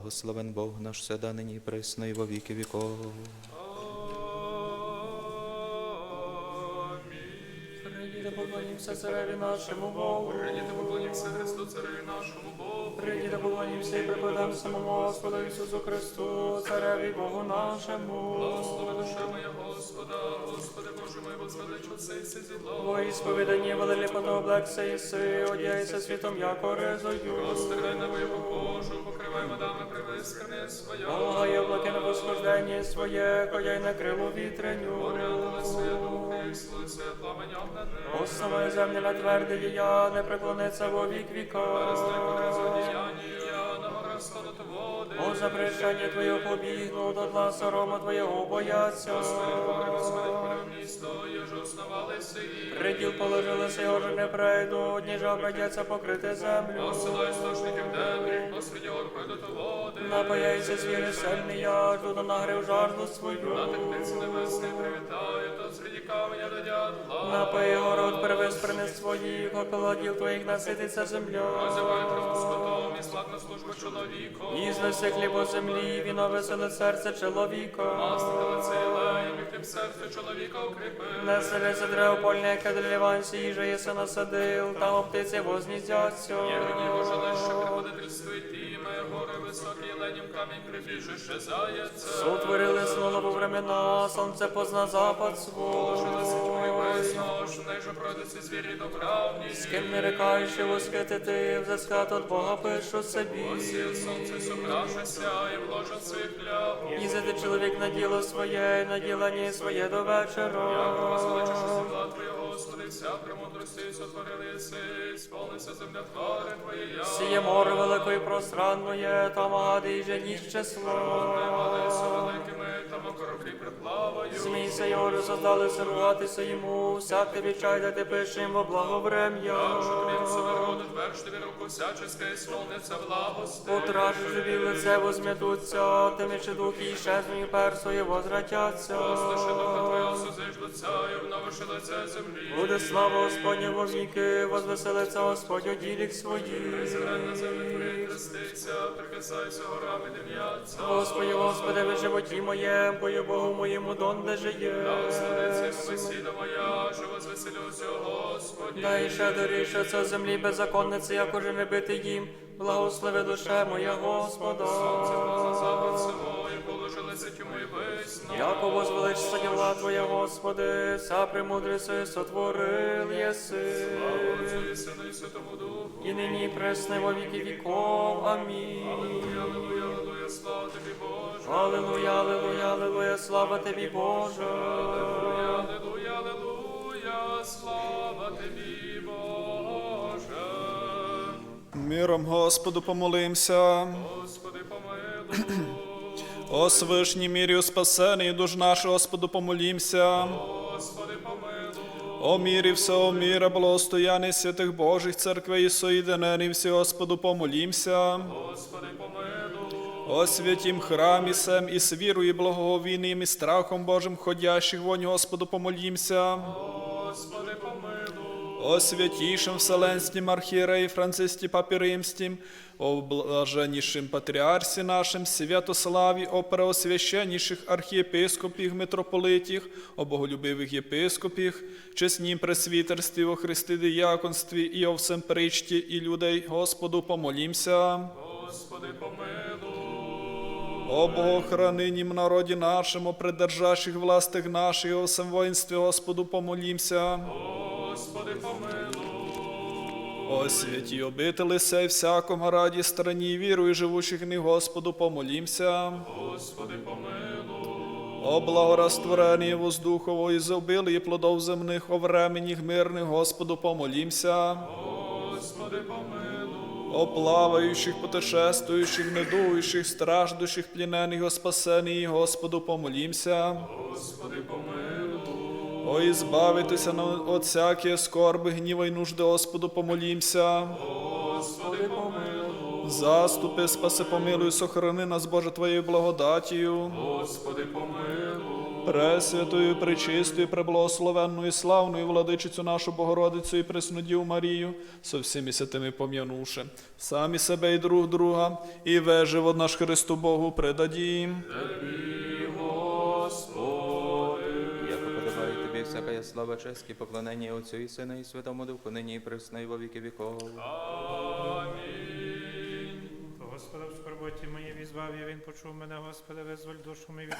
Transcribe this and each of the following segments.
Благословен Бог наш седа нині і во віки віков. Прийдіте, поклонімося цареві нашому Богу. Прийдіте, поклонімося Христу, цареві нашому Богу. Прийдіте, поклонімося і припадемо самому Господу Ісусу Христу, цареві Богу нашому. Благослови душа моя Господа, Господи Боже мой, возвеличу цей сизіло. Во ісповіданні велеліпано облекся іси, одяйся світом, яко резою. Розтирай на моєго Божу, покривай водами привискане своя. І облаки на восхождення своє, кояй на крилу вітреню. Порядили своє духи, слуце пламеня на небо. Основою землі на тверде я, не преклониться во вік віка. На горах складуть О запрещення Твоє побігну, до дна сорома Твоєго бояться. Господи, полюб місто, єж основалися і. Приділ положилися, його ж не пройду, одні ж обрадяться покрити землю. Посилай стошників дебрі, посреди гор пройдуть води. Напаяйся звіри сильний, я жду нагрив жажду На свою. птиці небесний привітаю, то среди каменя дадять Напої город привез принес своїх, околодів твоїх насититься земля. Називай траву скотом і славну службу чоловіку. І знесе хлібо землі, віно веселе серце чоловіка. Мастити лице і хліб серце чоловіка укріпи. Не селиться древо польне, яке для Ліванці, їжа єси насадил, там птиці возніздяться. Євгені Боже, лише приходительствуй тіме, гори високі, ленім камінь прибіжище заяця. Сотворили слово во времена, сонце позна запад веснож, неже звірі звірі доправні. З ким не рекаючи восхитити, взискати от Бога пишу собі. Сіл сонце собравшися, і вложить своїх ляв. Їздити чоловік на діло своє, на ділання своє до вечора. Возвеличиш Господи, вся премудрості сотворили си, сповнися земля твари Твоєя. Сіє море велике і пространное, там гади і женіш число. Великими, там кораблі приплавають. Змійся його создалися ругатися йому, всяке відчай дати пишем во благоврем'я. Що тобі сувероду, тверж тобі руку всяческа, і сповниться благости. Утражи живі лице возм'ятуться, тимичи духи і щезною персою возвратяться. Слыши духа сузиждуться, і обновиши лице землі. Буде слава Господня во віки, возвеселиться Господь у ділік своїх. Зелень на землі Твоїй хреститься, прикасайся горами дим'яться. Господи, Господи, ви животі моєм, бою Богу моєму донде жиє. Благословиться бесіда моя, що возвеселюся, Господі. Дай ще доріше це землі беззаконниці, як уже не бити їм. Благослови душе моя Господа. Запад самої Яко возвеличиться діла Твоя, Господи, вся премудрістю сотворил єси. Отцю і Сину і Святому Духу. І нині і пресне во віки віков. Амінь. Аллилуйя, аллилуйя, аллилуйя, слава тобі, Боже. Аллилуйя, аллилуйя, аллилуйя, слава тобі, Боже. Аллилуйя, аллилуйя, слава тобі, Боже. Миром Господу помолимся. Господи, помилуй. О свишній мірі спасений душ наш, Господу помолімся. Господи, помилуй. О мірі всього міра, благостояння святих Божих церквей і соєдинені всі, Господу помолімся. Господи, помилуй. О святім храмі сем і з вірою, і благоговінням і страхом Божим ходящих вонь, Господу помолімся. Господи. О святійшим Вселенським архієреї Францисті Папі Римським, о блаженнішим патріарсі нашим, Святославі, о преосвященніших архієпископів, митрополитіх, о боголюбивих єпископіх, чеснім пресвітерстві, о Христи діяконстві і о всем причті і людей, Господу помолімся. Господи, помилуй. О Богохранинім народі нашому, придержащих властих наших, о всем воїнстві, Господу помолімся. Господи, помилуй. О святі обители сей всякому раді страні віру і живучих ні Господу помолімся. Господи, помилуй. О благорастворенні воздухово і зобилі плодов земних, о временіх мирних, Господу помолімся. Господи, помилуй. О плаваючих, путешествуючих, недуючих, страждущих, плінених, о спасенні, Господу помолімся. Господи, помилуй. О, ізбавитися на- от всякі скорби, гніва й нужди, Господу помолімся. Господи, помилуй. Заступи, спаси, помилуй, сохрани нас, Боже, Твоєю благодатію. Господи, помилуй. Пресвятою, пречистою, преблагословенною, славною владичицю нашу Богородицю і Преснодів Марію, со всіми святими пом'янувши, самі себе і друг друга, і веживод наш Христу Богу предадім. Подобає тобі всяка слава, честь і поклонення Отцю і Сину і Святому Духу, нині і присно, і во віки віков. Господа в скорботі моїй візвав я, він почув мене, Господи, визволь душу мою від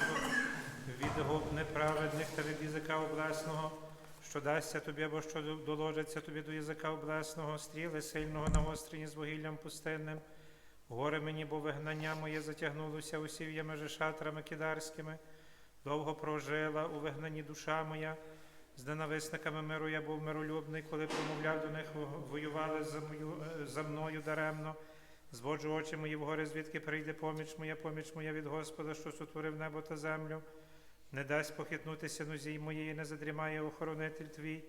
від губ неправедних та від язика облесного, що дасться тобі, або що доложиться тобі до язика облесного, стріли сильного нагострені з вугіллям пустинним. Горе мені, бо вигнання моє затягнулося усів'ями же шатрами кидарськими. Довго прожила у вигнанні душа моя. З ненависниками миру я був миролюбний, коли промовляв до них, воювали за, мою, е, за мною даремно. Зводжу очі мої вгори, звідки прийде поміч моя, поміч моя від Господа, що сотворив небо та землю. Не дасть похитнутися нозі моєї, не задрімає охоронитель твій.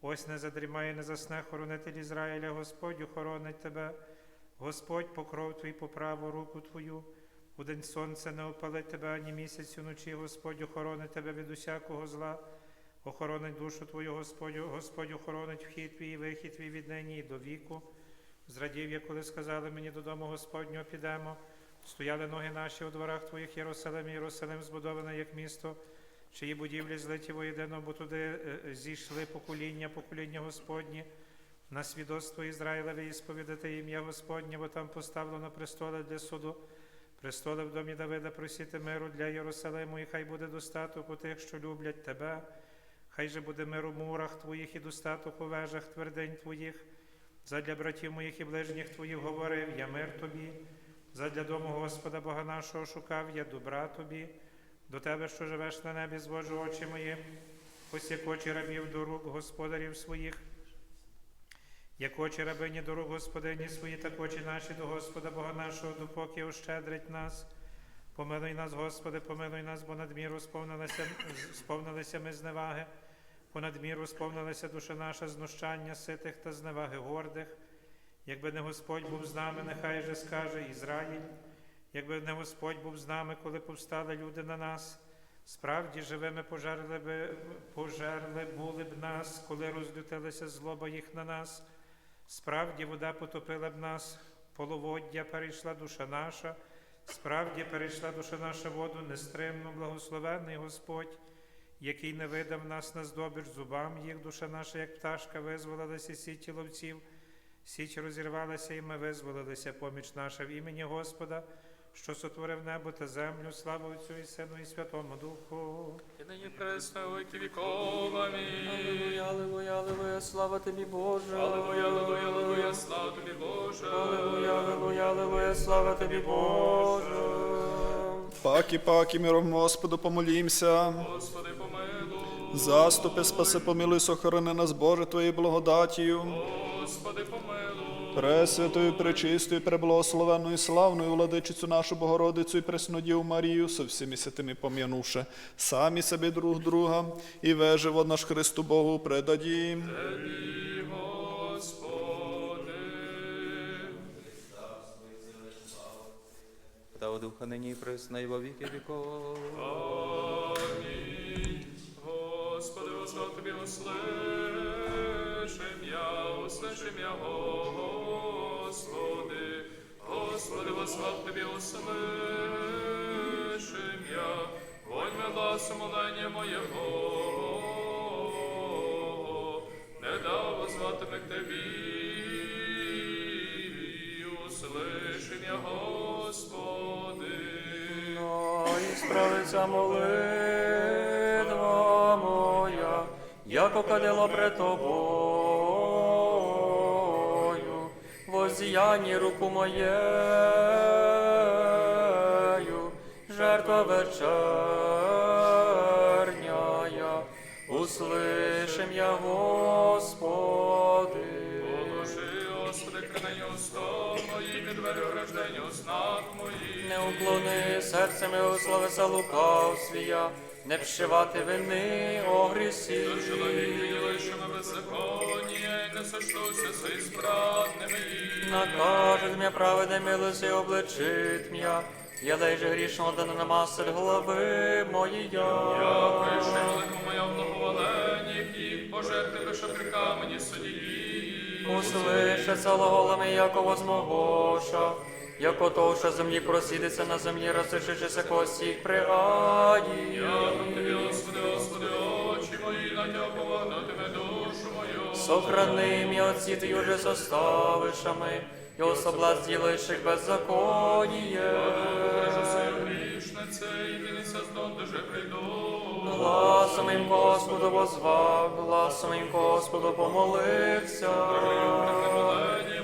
Ось не задрімає, не засне хоронитель Ізраїля, Господь охоронить тебе. Господь покров твій по праву руку твою. У день сонце не опалить тебе, ані місяць уночі. Господь охоронить тебе від усякого зла. Охоронить душу твою, Господь, Господь охоронить вхід твій і вихід твій від нині і до віку. Зрадів я, коли сказали мені додому Господнього підемо. Стояли ноги наші у дворах твоїх Єрусалим, Єрусалим збудоване як місто, чиї будівлі злиті воєдино, бо туди е, е, зійшли покоління, покоління Господні. На свідоцтво Ізраїлеві і сповідати ім'я Господнє, бо там поставлено престоли для суду. Престоли в домі Давида просіти миру для Єрусалиму, і хай буде достаток у тих, що люблять тебе. Хай же буде мир у мурах твоїх і достаток у вежах твердинь твоїх. Задля братів моїх і ближніх твоїх говорив я мир тобі. Задля дому Господа Бога нашого шукав я добра тобі. До тебе, що живеш на небі, звожу очі мої, ось як очі рабів до рук господарів своїх. Як очі рабині до рук господині свої, так очі наші до Господа Бога нашого, допоки ощедрить нас. Помилуй нас, Господи, помилуй нас, бо надміру сповнилися, сповнилися ми зневаги, понад міру сповнилася душа наша знущання ситих та зневаги гордих. Якби не Господь був з нами, нехай же скаже Ізраїль. Якби не Господь був з нами, коли повстали люди на нас. Справді живими пожерли, би, пожерли були б нас, коли розлютилася злоба їх на нас. Справді вода потопила б нас, половоддя перейшла душа наша. Справді перейшла душа наша воду нестримно, благословенний Господь, який не видав нас на здобич зубам їх, душа наша, як пташка, визволилася сіті ловців, січ розірвалася, і ми визволилися, поміч наша в імені Господа, що сотворив небо та землю, слава Отцю і Сину і Святому Духу. І нині пресно віки віков. Амінь. Аллилуйя, аллилуйя, аллилуйя, слава тобі, Боже. Аллилуйя, аллилуйя, аллилуйя, слава тобі, Боже. Аллилуйя, аллилуйя, аллилуйя, слава тобі, Боже. Паки, паки, миром Господу помолімся. Господи, помилуй. Заступи, спаси, помилуй, сохорони нас, Боже, Твоєю благодатію. Господи, помилуй. Пресвятою, пречистою, преблагословенною, славною владичицю нашу Богородицю і Преснодів Марію, со всіми святими пом'янувши, самі себе друг друга, і веживо наш Христу Богу предадім. Господи. Та у Духа нині і присно, і во віки віков. Амінь. Господи, возвав тобі услышим я, услышим я, Господи. Господи, возвав тобі услышим я, вонь гласу молення моєго. Не дав возвати к Тебі, услышим я, Господи. Ну, і справиться молитва моя, яко кадила пред тобою, возіянні руку моєю, жертва вечерняя, услышим я, Господи. Кранення устом моїм і двері рождення уснах моїх. Не уклони серце моє славеса лукавствія, не вшивати вини о грісі. Чоловік ділищами беззаконня, і не із братними їх. Накажет мя праведне милості обличит мя, я лей же грішного да не намасить голови моєї. Пише велику моя благоволені, і пожерти лише при камені судії. Услише целоголами, яко возмогоша, яко то, що землі просідеться на землі, розсишися кості їх пригаді. Тобі, Господи, Господи, очі мої, на тя повагнутиме душу мою. Сохрани мій отці ти уже составишами, і особла зділаєших беззаконіє. Бережу сою грішнице, і кинеться з дон, де же прийду. Гласом їм Господу возвав, гласом їм Господу помолився.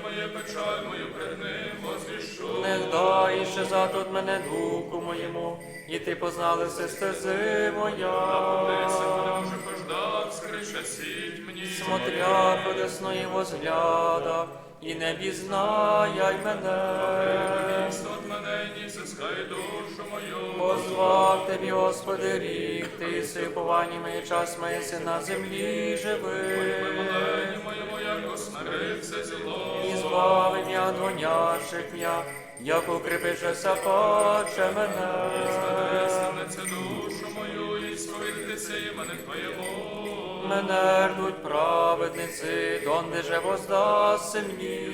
Моє печаль, мою пред ним возвішу. Не дай ще затут мене духу моєму, і ти познали все стези моя. Може пождав, скрише сіть мені. Смотря подесної возгляда, і не бізнаяй мене. Мене, і душу мою. Позвав тебе, Господи, рік, ти сиповані моє час моє си на землі живи. Молені моєму, як осмирився зіло. І збави м'я від гонящих м'я, як укріпишеся паче мене. Станеться душу мою, і сповідатися імени Твоєму. Мене рдуть праведниці, донде же воздасть мені.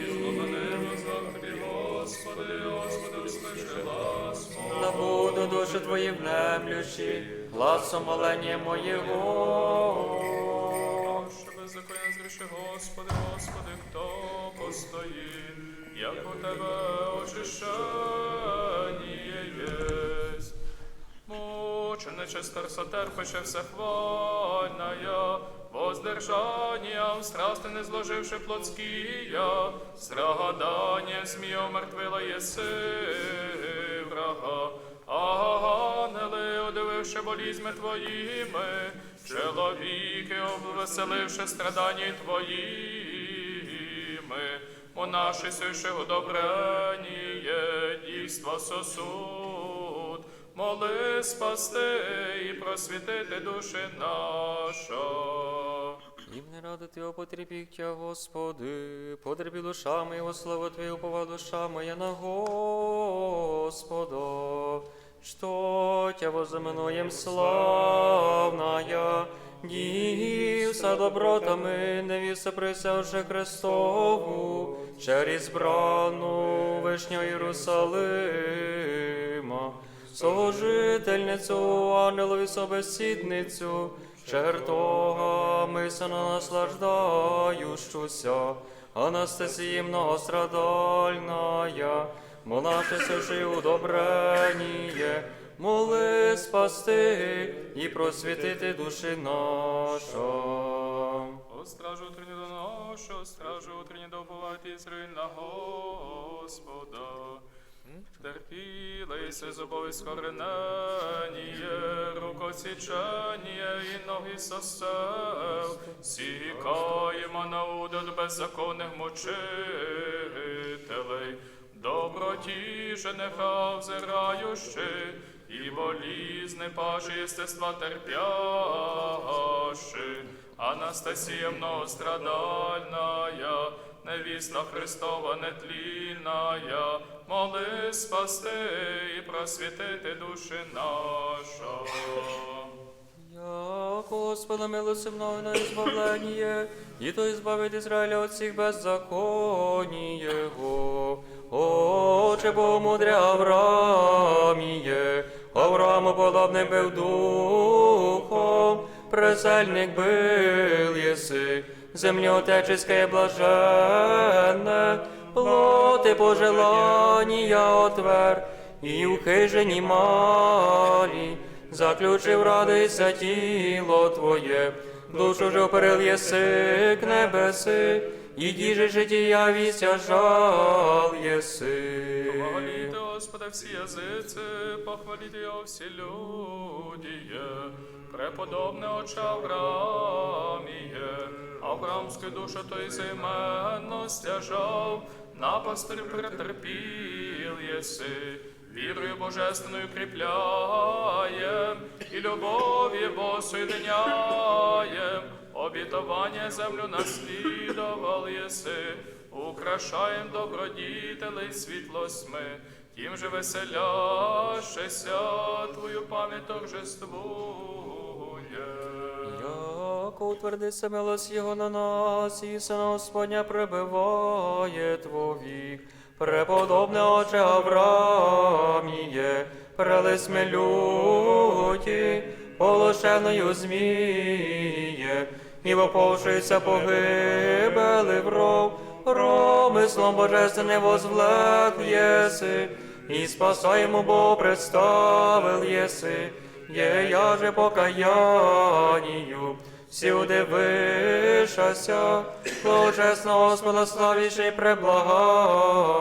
Господи, Господи, услыши глас Да буду душі твої внемлющі, гласом молення моєго. Що беззаконня зріши, Господи, Господи, хто постоїть, як у Тебе очищення єсть. Мучениче старса терпише всехвальная, воздержання, в страсти не зложивши плотськія, страдання змія омертвила єси Ангели, одививши болізьми твоїми, чоловіки, обвеселивши страдання твоїми, монаші сюши удобреніє, дійства сосуд, моли спасти і просвітити душі наша. І не ради Твого потребік Тя, Господи, потребі душа моєго, слава Твою, упова душа моя на Господа. Что Тя возымнуем славная, Дівся добротами, невіса присявши Христову, через брану вишню Єрусалима, Сожительницю, ангелові собесідницю, чертогами се наслаждающуся, Анастасії многострадальная, монашеся жи удобреніє, моли спасти і просвітити душі наша. О стражу утренню до нашу, стражу утренню до уповати Ізраїль на Господа. Терпілися зубови скорененіє, рукосіченіє і ноги сосев, сікаємо на удод беззаконних мучителей, доброті же нехай взираючи, і болізни паші єстества терпяши. Анастасія многострадальная, невіста Христова нетлінная, моли спасти і просвітити душі наша. Я, Господа, милоси мною на избавление, и то избавит Израиля от всех беззаконий его. Отче Бог мудря Аврааміє, Аврааму подобний был духом, пресельник был еси, землі отеческое блаженне, плоти пожелания отвер, і у хижині малі, заключив радися тіло Твоє, душу ж єси к небеси, і діже життя вістя жал єси. Похвалите Господа всі язиці, похвалите його всі люди. Преподобне оча Аврааміє, Авраамську душу той займенно стяжав, на пастир претерпіл єси, вірою божественною кріпляєм, і любов'ю Бо соєдиняєм, обітування землю наслідувал єси, украшаєм добродітелей світлосьми, тим же веселящеся, твою пам'ять торжествує. Яко утвердиться милость Його на нас, і сина Господня пребиває Твовік. Преподобне Отче Аврааміє, прелись ми люті, полошеною зміє, і воповшися погибели в ров, промислом божественним возвлек єси, і спасаємо Бо представил єси, є я же покаянію, всюди вишася, благочесна Господа славіший преблаго.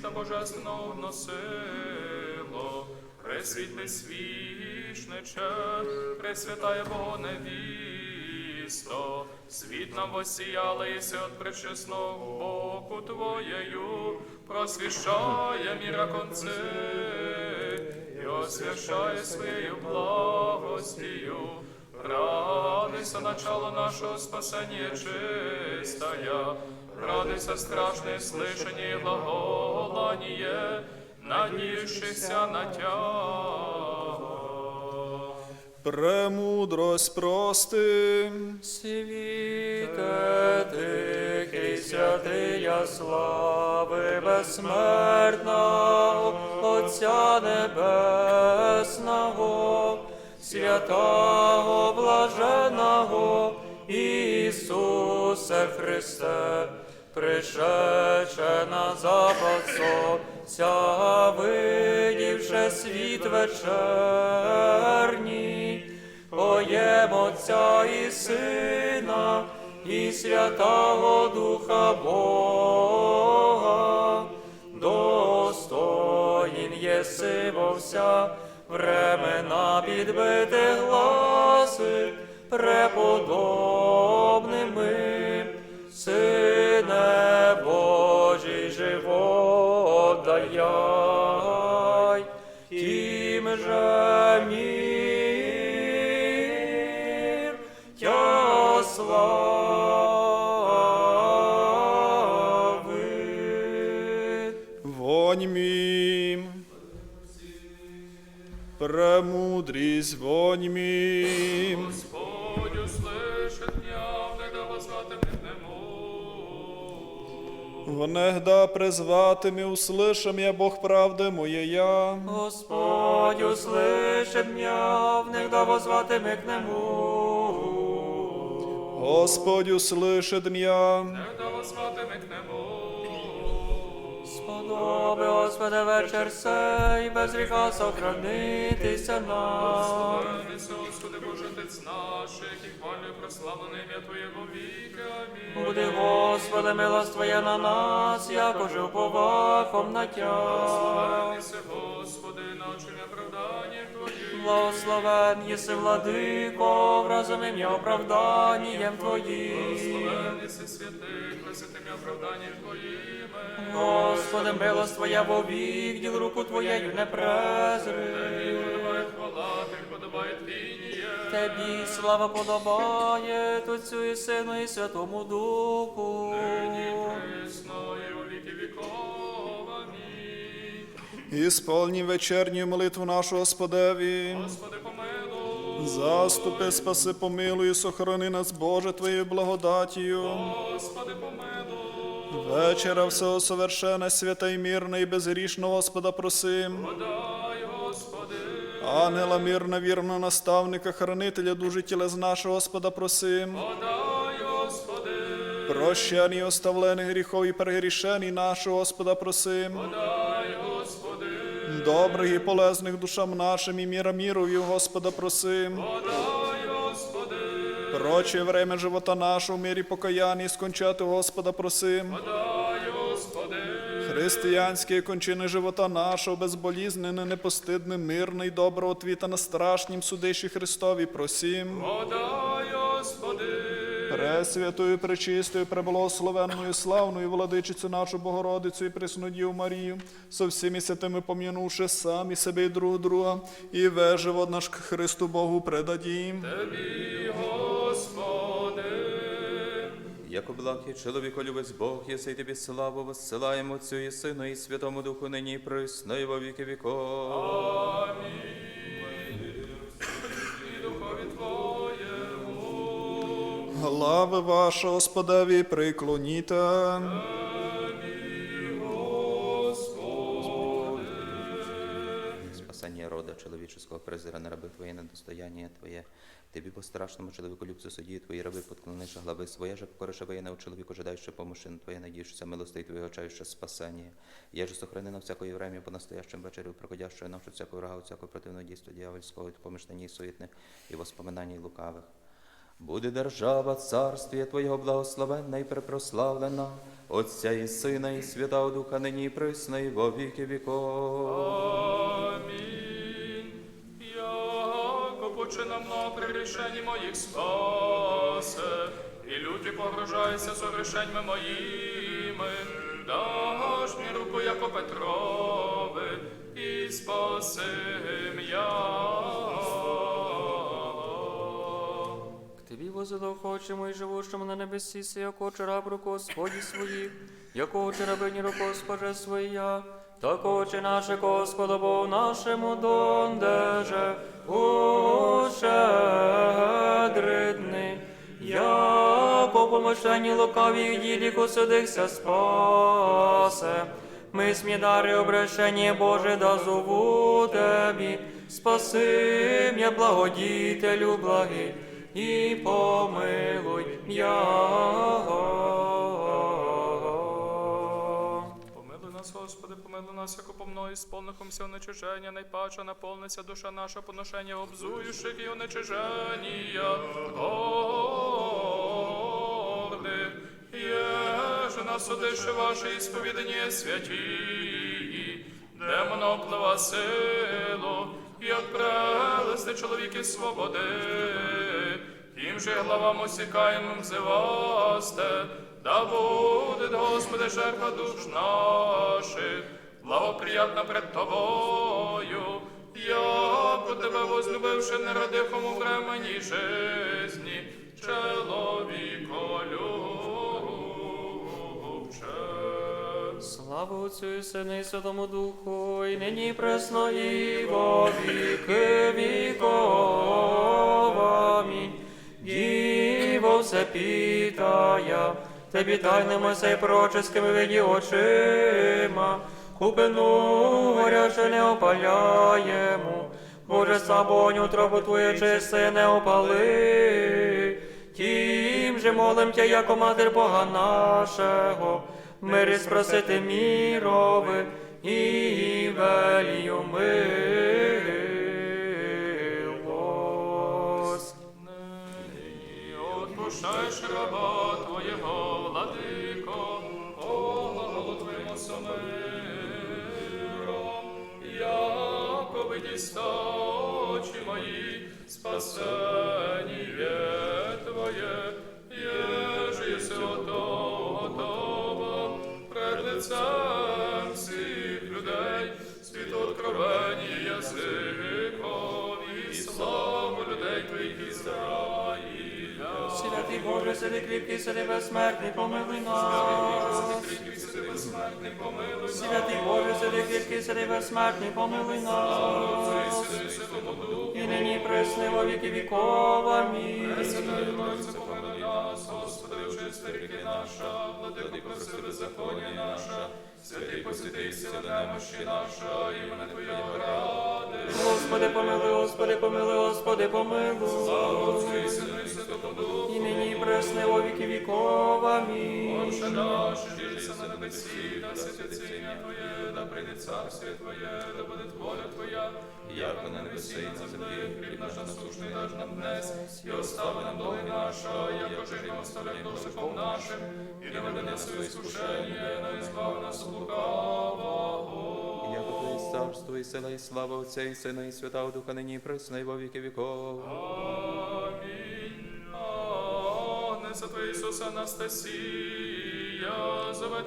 Світа божественного носило, пресвітлий свічниче, пресвятає Бога невісто, світ нам восіяла, єси от пречесного боку Твоєю, просвіщає міра конці, і освящає своєю благостію. Радуйся, начало нашего спасения чистая, радуйся, страшное слышание и надеющийся на Тя. Премудрость прости. Світе тихий, святия слави безсмертного, Отця Небесного, святого блаженого Ісусе Христе, пришедше на запад сонця, видівши світ вечерній, Поєм Отця і Сина, і Святого Духа Бога, достоїн єси во вся времена підбити гласи преподобними, Сине Вонь мим. Премудрість вонь мим. Внегда призватими услышим я Бог правди моєя. Господь услышит меня, внегда возватиме к нему. Господь услышит меня. Когда возвати к нему. Сподоби, Господи, вечір сей, без гріха сохранитися нам. Господи, Боже, Отець наш, і хвалю прославлене ім'я Твоєго віка. Амінь. Буди, Господи, милость Твоя на нас, як уже уповахом на Тя. Славися, Господи, нашим оправданням Твоїм. Благословен єси, владико, разом ім'я оправданням Твоїм. Славися, святих, просвятими оправданням Твоїми. Господи, милость Твоя вовік, діл руку Твоєю не презри. Подобає хвала, Ти подобає тління. Тебі слава подобає, Отцю і Сину і Святому Духу. Пресно і у віки віков. Амінь. Ісполні вечерню молитву нашу Господеві. Господи, помилуй. Заступи, спаси, помилуй, і сохрани нас, Боже, Твоєю благодатію. Господи, помилуй. Вечера всього совершенне, свята і мирне, і безгрішно Господа просим. Подай, Господи. Ангела мирна, вірного наставника, хранителя дужі тілес нашого Господа просим. Подай, Господи. Прощені і оставлених гріхов перегрішені нашого Господа просим. Подай. Добрих і полезних душам нашим і міра мірові, Господа просим. Подай, Господи. Проче время живота нашого в мірі покаяння і скончати Господа просим. Подай, Господи. Християнські кончини живота нашого, безболізнене, непостидне, мирне і доброго твіта на страшнім судищі Христові просім. Подай, Господи. Пресвятою, пречистою, преблагословенною, славною владичицю нашу Богородицю і Преснодію Марію, со всіми святими пом'янувши самі себе і друг друга, і веживод наш Христу Богу предадім. Тобі, Господи. Яко благий чоловіколюбець Бог, єси тобі славу воссилаємо Отцю і Сину і Святому Духу нині і присно, і во віки віков. І Глави ваша, Господеві, приклоніте. Спасання рода чоловіческого презиране раби Твоє недостояння Твоє. Тобі по страшному чоловіку любцю судді Твої раби подклониш глави своє же покорише воєнне у чоловіку жадаючи помощи Твоє, надіюшся милостей Твоє очаючи спасення. Я же сохрани на всякої врем'я по настоящим вечерю, приходящою нашу всяку врага, всякого противного дійства дьявольського, і помишлення і суетних, і воспоминань лукавих. Буде держава царствія Твоєго благословенна і препрославлена, Отця і Сина, і Святого Духа, нині і присно, і во віки віков. Амінь. Яко починам на при моїх спасе, і люті погрожаються согрешеньми моїми, даш мені руку, яко Петрове, і спасим я. К Тобі возило хочемо і живущому на небесі, си, як очі раб руку Господі своїх, як очі рабині руку Госпоже своя, так очі наші Господа Богу нашому дондеже, ущедридни, яко помощені лукаві ділі осудихся спасе. Ми смідари обращення Боже да зову Тебі, спаси м'я благодітелю благий, і помилуй м'яго. Помилуй нас, Господи, помилуй нас, яко по мною сповнихом все нечиження, найпаче наповниться душа наша поношення, обзуюших і онечиження. Горди, єже нас судище ваше ісповідання святі, демона вплива силу, як прелести чоловіки свободи. Тим же главам осікаємим взивасте, да буде, Господи, жертва душ наших, благоприятна пред Тобою, як у Тебе возлюбивши не радихом у времені жизни, чоловіколюбче. Слава Отцю і Святому Духу, і нині і пресно, і во віки віков. Амінь. Діво все питая, Тебі тайними сей пророческими виді очима, купину горяче не опаляємо, Боже, сабоню тробу Твоє чисте не опали. Тім же молим Тя, яко матер Бога нашого, мири спросити мірови і велію милость. Отпущаєш раба Твоєго, владико, Богу Твоєму самиром, яко видіста очі мої, спасеніє Твоє, єже єси ото готова пред лицем всіх людей, світ откровені язикові, і славу людей Твоїх Ізраїля. Святий Боже, сиди кріпкий, сиди безсмертний, помилуй нас. Святий Боже, сиди кріпкий, сиди безсмертний, помилуй нас. І нині пресни во віки віков. Амінь. Господи, очисти ріки наша, владико, проси беззаконня наша, святий посвятий сила немощі наша, імена Твоя ради. Господи, помилуй, Господи, помилуй, Господи, помилуй. Отцю і Сину і Святому Духу, Пресни во віки віков. Амінь. Отче наш, жися на небесі, да святиться ім'я Твоє, да прийде царствие Твоє, да буде воля Твоя, як на небесі і на землі, хліб наш насущний даж нам днес, і остави нам долги наша, як ожирі оставляй досипом нашим, і не веди нас у іскушення, но ізбави нас от лукавого. Царство і сила, і слава Отця і Сина, і Святого Духа, нині і присно, і во віки віков. Твоя Ісуса Анастасія, зове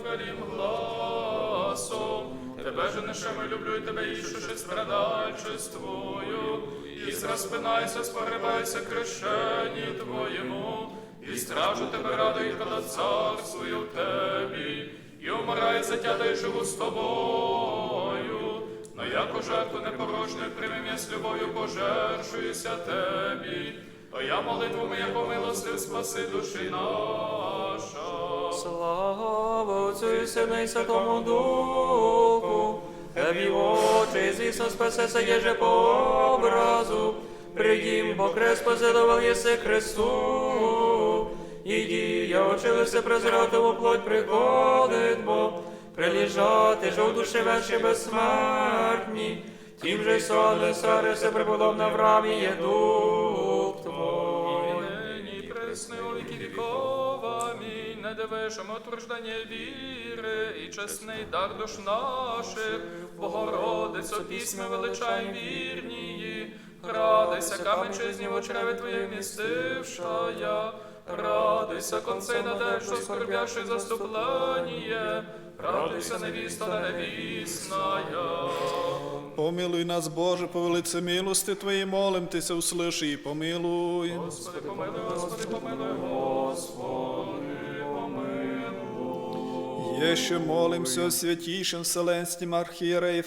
гласом. Тебе же нешами люблю, і тебе іщуши страдальчествую. І зраспинайся, спогребайся крещенні Твоєму, і стражу тебе радий, коли царствую в тебі, і умирає за тя, й живу з тобою. Но яку жертву непорочну приймем я з любов'ю пожершуюся тебі, то я молитвами, яку милостив, спаси душі наша. Слава Отцю і Сину і Святому Духу, Тебі очі з Ісус спасеся єже по образу, придім, бо крест позидував єси Христу, і дія очилися презирати у плоть приходить, бо приліжати ж у душі вечі безсмертні, тим же й сонне старися преподобна в рамі є дух віки. Не дивишимо утверждення віри і чесний дар душ наших, Богородицю пісми величай вірнії, радуйся, камень чесні в очреві Твоє містившая, радуйся, концей надежду, скорбяши заступлення, радуйся, невіста невісная. Помилуй нас, Боже, по велице милости Твоей, молим Тися, услыши и помилуй. Господи, помилуй, Господи, помилуй, Господи, помилуй. Еще молимся о святейшем Вселенским архиерее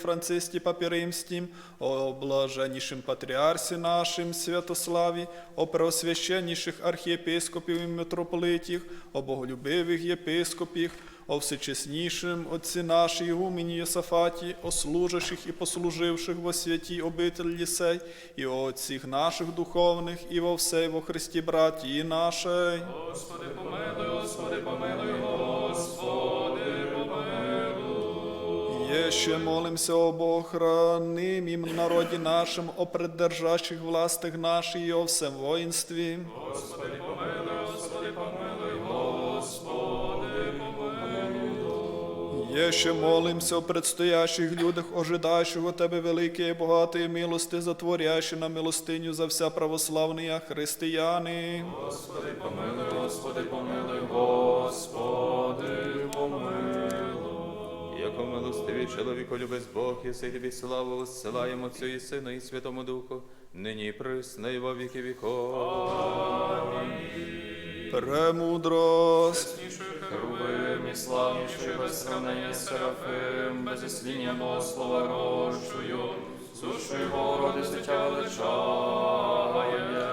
Римским, о блаженнейшем патриарсе нашим Святославе, о преосвященнейших архиепископів і митрополитів, о боголюбивих єпископів, о всечеснейшем Отце нашей игумени Йосафаті, о служащих и послуживших во святі обитель Єсей, і о отцях наших духовних, і во всей во Христі братії нашей. Господи, помилуй, Господи, помилуй, Господи, помилуй. Еще молимся об охранимом народе нашем, о придержащих властях наших и о всем воинстве. Господи, Еще молимся о предстоящих людях, ожидающих от Тебе великие богатые милости, затворящие на милостиню за вся православные християни. Господи, помилуй, Господи, помилуй, Господи, помилуй. Яко милостивий чоловіко любець Бог, єси тобі славу, зсилаємо Отцю і Сину і Святому Духу, нині і і во віки віков. Премудрость. Херувим і славнішою без сравнення Серафим, без ісління Богослова рощою, сушою городи життя величає.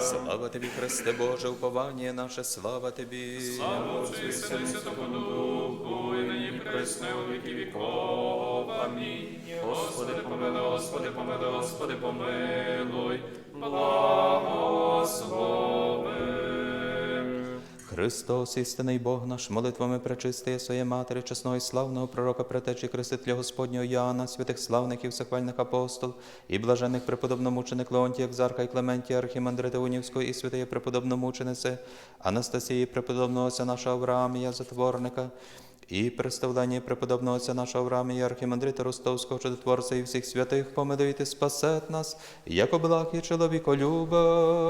Слава тобі, Христе Боже, уповання наше, слава тобі. Слава Отцю і Святому Духу, і нині присно, у віки віков. Амінь. Господи, помилуй, Господи, помилуй, Господи, помилуй, благослови. Христос, істинний Бог наш, молитвами пречистия своєї Матері, чесного і славного пророка, претечі Хрестителя Господнього Іоанна, святих славних і всехвальних апостол, і блажених преподобномученик Леонтія, Екзарха і Клементія, Архімандрита Унівського, і святої преподобномучениці Анастасії, преподобного отця нашого Авраамія, затворника, і представлення преподобного отця нашого Авраамія, Архімандрита Ростовського, чудотворця і всіх святих, помилуйте, спасет нас, як облахи чоловіколюба.